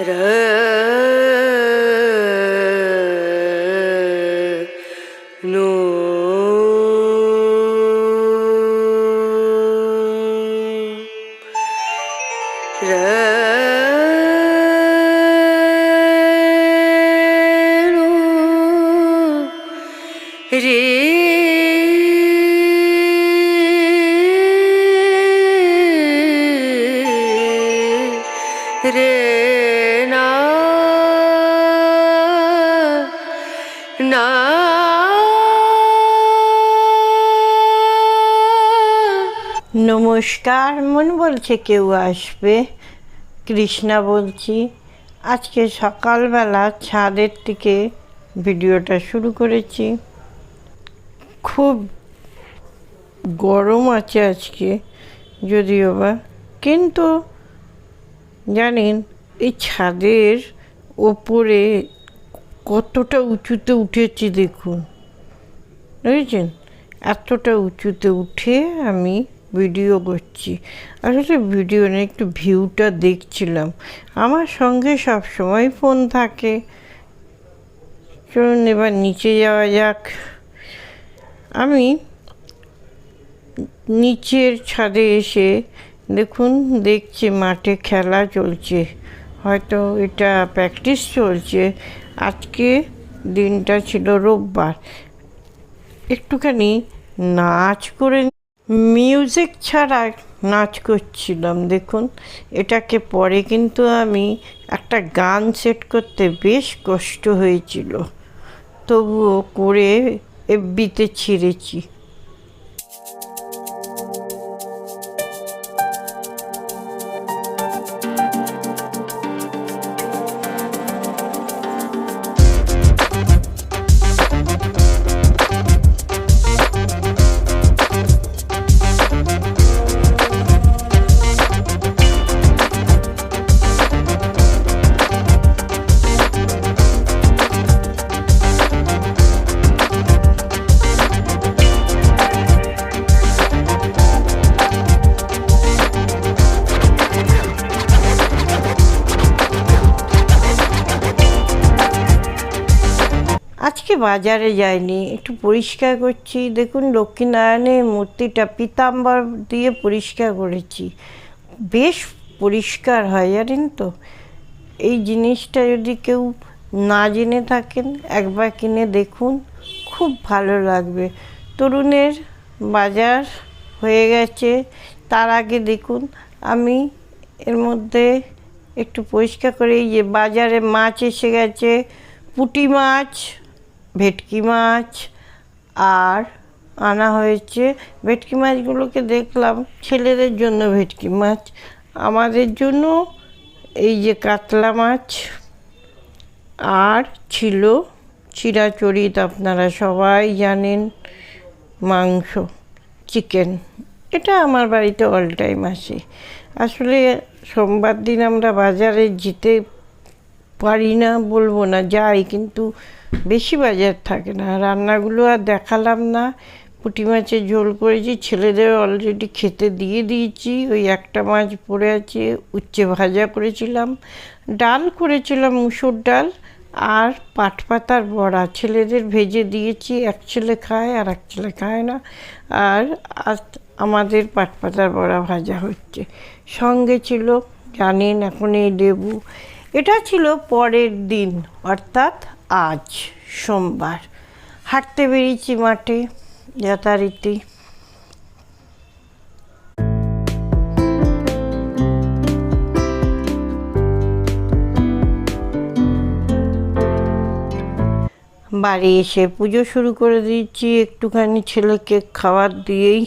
No নমস্কার, মন বলছে কেউ আসবে? কৃষ্ণা বলছি, আজকে সকালবেলা ছাদের থেকে ভিডিওটা শুরু করেছি। খুব গরম আছে আজকে, যদিও বা। কিন্তু জানেন, এই ছাদের ওপরে কতটা উঁচুতে উঠেছি দেখুন। বুঝেছেন? এতটা উঁচুতে উঠে আমি ভিডিও করছি। আসলে ভিডিও না একটু ভিউটা দেখছিলাম। আমার সঙ্গে সব সময় ফোন থাকে। চলুন এবার নিচে যাওয়া যাক। আমি নিচের ছাদে এসে দেখুন, দেখছি মাঠে খেলা চলছে। হয়তো এটা প্র্যাকটিস চলছে। আজকে দিনটা ছিল রোববার। একটুখানি নাচ করে মিউজিক ছাড়া নাচ করছিলাম, দেখুন। এটাকে পরে কিন্তু আমি একটা গান সেট করতে বেশ কষ্ট হয়েছিল। তবুও করে এফবিতে ছিঁড়েছি। আজকে বাজারে যাইনি, একটু পরিষ্কার করছি। দেখুন, লক্ষ্মীনারায়ণের মূর্তিটা পিতাম্বর দিয়ে পরিষ্কার করেছি। বেশ পরিষ্কার হয়, জানেন তো? এই জিনিসটা যদি কেউ না জেনে থাকেন, একবার কিনে দেখুন, খুব ভালো লাগবে। তরুণের বাজার হয়ে গেছে। তার আগে দেখুন, আমি এর মধ্যে একটু পরিষ্কার করে, এই যে বাজারে মাছ এসে গেছে, পুঁটি মাছ ভেটকি মাছ আর আনা হয়েছে। ভেটকি মাছগুলোকে দেখলাম ছেলেদের জন্য ভেটকি মাছ। আমাদের জন্য এই যে কাতলা মাছ আর ছিল চিরাচরিত, আপনারা সবাই জানেন, মাংস, চিকেন। এটা আমার বাড়িতে অল টাইম আসে। আসলে সোমবার দিন আমরা বাজারে যেতে পারি না, বলব না, যাই, কিন্তু বেশি বাজার থাকে না। রান্নাগুলো আর দেখালাম না। পুঁটি মাছের ঝোল করেছি, ছেলেদের অলরেডি খেতে দিয়ে দিয়েছি। ওই একটা মাছ পড়ে আছে, উচ্ছে ভাজা করেছিলাম। ডাল করেছিলাম, মুসুর ডাল আর পাট পাতার বড়া। ছেলেদের ভেজে দিয়েছি, এক ছেলে খায় আর এক ছেলে খায় না। আর আজ আমাদের পাট পাতার বড়া ভাজা হচ্ছে। সঙ্গে ছিল, জানেন, এখন এই লেবু। এটা ছিল পরের দিন, অর্থাৎ আজ সোমবার। হাঁটতে বেরিয়েছি মাঠে, যথারীতি। বাড়ি এসে পুজো শুরু করে দিয়েছি, একটুখানি ছেলেকে খাবার দিয়েই।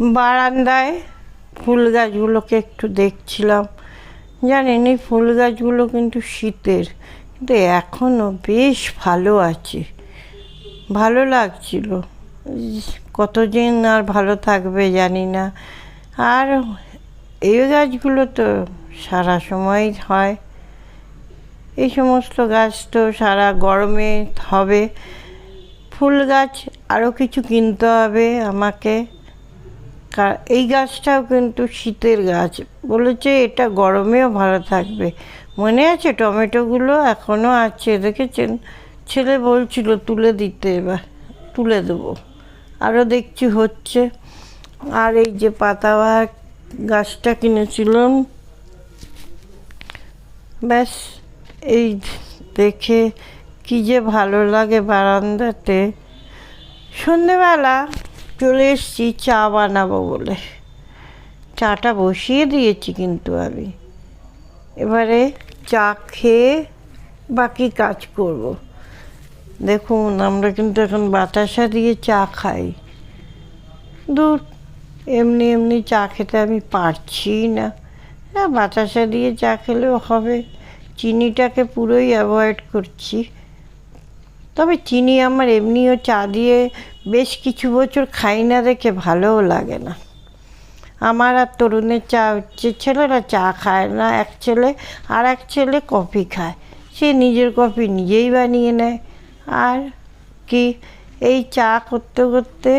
বারান্দায় ফুল গাছগুলোকে একটু দেখছিলাম। জানেন এই ফুল গাছগুলো কিন্তু শীতের, কিন্তু এখনও বেশ ভালো আছে। ভালো লাগছিল। কতদিন আর ভালো থাকবে জানি না। আর এই গাছগুলো তো সারা সময় হয়। এই সমস্ত গাছ তো সারা গরমে হবে। ফুল গাছ আরও কিছু কিনতে হবে আমাকে। এই গাছটাও কিন্তু শীতের গাছ। বলেছে এটা গরমেও ভালো থাকবে। মনে আছে টমেটোগুলো এখনও আছে, দেখেছেন? ছেলে বলছিল তুলে দিতে এবার, তুলে দেবো। আরও দেখছি হচ্ছে। আর এই যে পাতাবাহার গাছটা কিনেছিলাম। ব্যাস, এই দেখে কি যে ভালো লাগে বারান্দাতে। সন্ধেবেলা চলে এসেছি, চা বানাবো বলে। চাটা বসিয়ে দিয়েছি কিন্তু আমি। এবারে চা খেয়ে বাকি কাজ করব। দেখুন, আমরা কিন্তু এখন বাতাসা দিয়ে চা খাই। দূর এমনি এমনি চা খেতে আমি পারছি না। হ্যাঁ বাতাসা দিয়ে চা খেলেও হবে। চিনিটাকে পুরোই অ্যাভয়েড করছি। তবে চিনি আমার এমনিও চা দিয়ে বেশ কিছু বছর খাই না দেখে ভালোও লাগে না। আমার আর তরুণের চা হচ্ছে, ছেলেরা চা খায় না, এক ছেলে আর এক ছেলে কফি খায়। সে নিজের কফি নিজেই বানিয়ে নেয়। আর কি, এই চা করতে করতে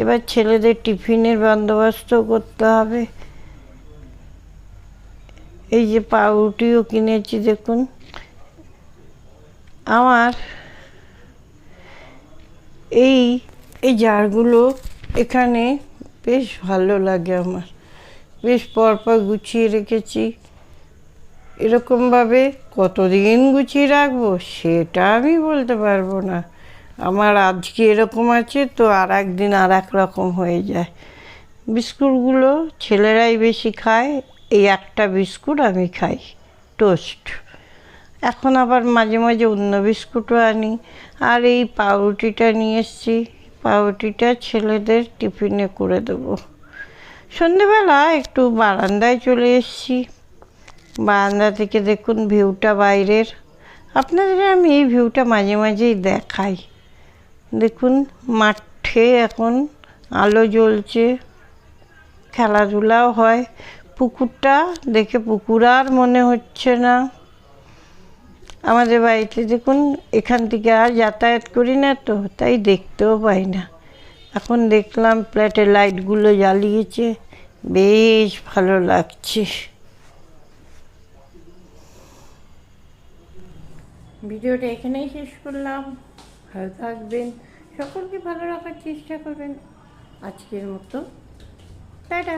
এবার ছেলেদের টিফিনের বন্দোবস্ত করতে হবে। এই যে পাউরুটিও কিনেছি দেখুন। আমার এই এই জারগুলো এখানে বেশ ভালো লাগে আমার। বেশ পরপর গুছিয়ে রেখেছি। এরকমভাবে কতদিন গুছিয়ে রাখব সেটা আমি বলতে পারব না। আমার আজকে এরকম আছে তো আর একদিন আর এক রকম হয়ে যায়। বিস্কুটগুলো ছেলেরাই বেশি খায়, এই একটা বিস্কুট আমি খাই। টোস্ট। এখন আবার মাঝে মাঝে অন্য বিস্কুটও আনি। আর এই পাউরুটিটা নিয়ে এসেছি। পাউরুটিটা ছেলেদের টিফিনে করে দেবো। সন্ধেবেলা একটু বারান্দায় চলে এসেছি। বারান্দা থেকে দেখুন ভিউটা বাইরের। আপনাদের আমি এই ভিউটা মাঝে মাঝেই দেখাই। দেখুন মাঠে এখন আলো জ্বলছে। খেলাধুলাও হয়। পুকুরটা দেখে পুকুর আর মনে হচ্ছে না। আমাদের বাড়িতে দেখুন, এখান থেকে আর যাতায়াত করি না তো, তাই দেখতেও পাই না। এখন দেখলাম প্লেটের লাইটগুলো জ্বালিয়েছে, বেশ ভালো লাগছে। ভিডিওটা এখানেই শেষ করলাম। ভালো থাকবেন, সকলকে ভালো রাখার চেষ্টা করবেন। আজকের মতো, টাটা।